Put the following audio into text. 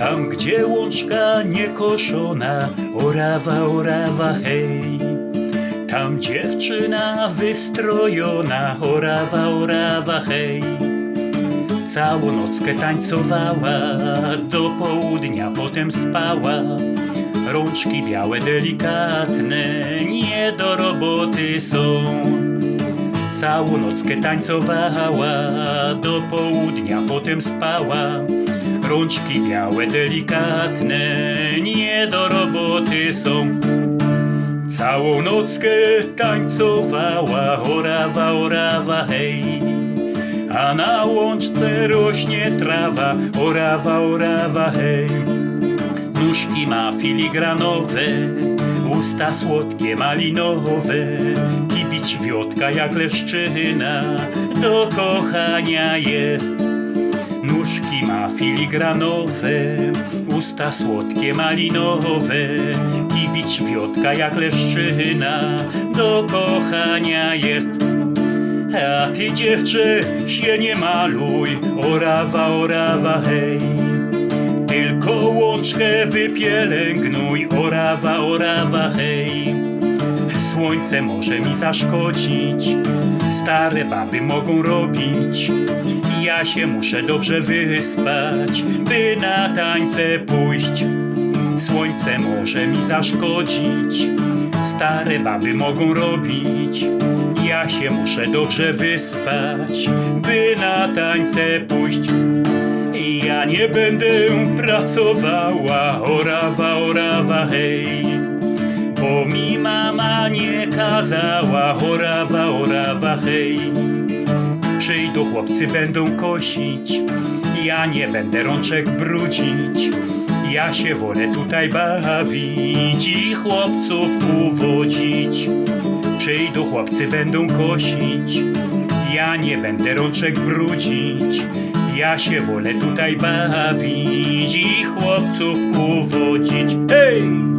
Tam, gdzie łączka niekoszona, orawa, orawa, hej. Tam dziewczyna wystrojona, orawa, orawa, hej. Całą nockę tańcowała, do południa potem spała. Rączki białe, delikatne, nie do roboty są. Całą nockę tańcowała, do południa potem spała. Rączki białe, delikatne, nie do roboty są. Całą nockę tańcowała, orawa, orawa, hej. A na łączce rośnie trawa, orawa, orawa, hej. Nóżki ma filigranowe, usta słodkie, malinowe, kibić wiotka jak leszczyna, do kochania jest. Nóżki ma filigranowe, usta słodkie, malinowe, kibić wiotka jak leszczyna, do kochania jest. A ty dziewczę się nie maluj, orawa, orawa, hej. Tylko łączkę wypielęgnuj, orawa, orawa, hej. Słońce może mi zaszkodzić, stare baby mogą robić. Ja się muszę dobrze wyspać, by na tańce pójść. Słońce może mi zaszkodzić, stare baby mogą robić. Ja się muszę dobrze wyspać, by na tańce pójść. Ja nie będę pracowała, orawa, orawa, hej. Bo mi mama nie kazała, orawa, orawa, hej. Przyjdą chłopcy, będą kosić, ja nie będę rączek brudzić. Ja się wolę tutaj bawić i chłopców uwodzić. Przyjdą chłopcy, będą kosić, ja nie będę rączek brudzić. Ja się wolę tutaj bawić i chłopców uwodzić. Hej!